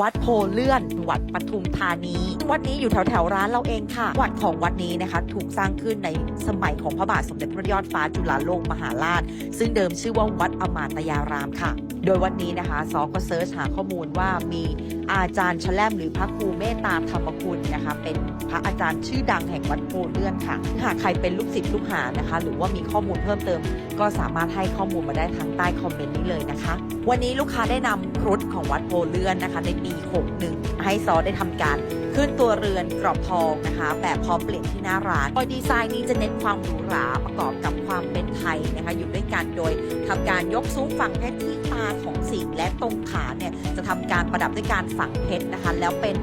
วัดโพเลื่อนวัดปทุมธานี วัดนี้อยู่แถวแถวร้านเราเองค่ะ วัดของวัดนี้นะคะ ถูกสร้างขึ้นในสมัยของพระบาทสมเด็จพระยอดฟ้าจุฬาโลกมหาราช ซึ่งเดิมชื่อว่าวัดอมาตยารามค่ะ โดยวันนี้นะคะซอก็เซิร์ชหาข้อมูลว่ามีอาจารย์ชแลมหรือพระครูเมตตาธรรมคุณนะคะ เป็นพระอาจารย์ชื่อดังแห่งวัดโพเลื่อนค่ะ หากใครเป็นลูกศิษย์ลูกหานะคะ หรือว่ามีข้อมูลเพิ่มเติม ก็สามารถให้ข้อมูลมาได้ทางใต้คอมเมนต์นี้เลยนะคะ วันนี้ลูกค้าได้นำครุฑของวัดโพเลื่อนนะคะ ในปี61ให้ซอได้ทำการขึ้นตัวเรือนกรอบทองนะคะ แบบพร้อมเปลี่ยนที่หน้าร้านโดยดีไซน์นี้จะเน้นความหรูหราประกอบกับ ความเป็นไทยนะคะอยู่ด้วยกันโดยทำการยกซุ้มฝังเพชรที่ตาของสิงและตรงขาเนี่ยจะทำการประดับด้วยการฝังเพชรนะคะ แล้วเป็น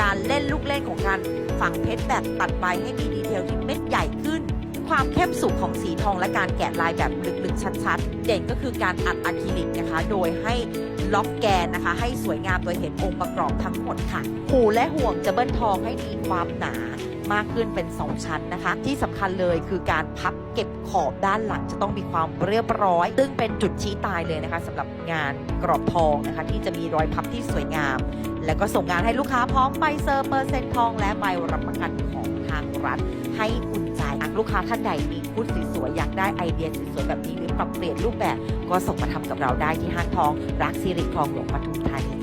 การเล่นลูกเล่นของการฝังเพชรแบบตัดใบให้มีดีเทลที่เม็ดใหญ่ขึ้น ความเข้มสุขของสีทองและการแกะลายแบบลึกๆ ชัดๆ เด่นก็คือการอัดอะคริลิกนะคะ โดยให้ล็อกแกนนะคะ ให้สวยงามโดยเห็นองค์ประกอบทั้งหมดค่ะ หูและห่วงจะเบิ้ลทองให้มีความหนามากขึ้นเป็น 2 ชั้นนะคะ ที่สำคัญเลยคือการพับเก็บขอบด้านหลังจะต้องมีความเรียบร้อย ซึ่งเป็นจุดชี้ตายเลยนะคะสำหรับงานกรอบทองนะคะ ที่จะมีรอยพับที่สวยงาม แล้วก็ส่งงานให้ลูกค้าพร้อมใบเซอร์เปอร์เซ็นต์ทอง และใบรับประกันของทางรัฐให้อุ่นากลูกค้าท่านใดมีพูดสวยๆอยากได้ไอเดียสวยๆแบบนี้หรือปรับเปลี่ยนรูปแบบก็ส่งมาทำกับเราได้ที่ห้างทองรักสิริคลองหลวงปทุมธานี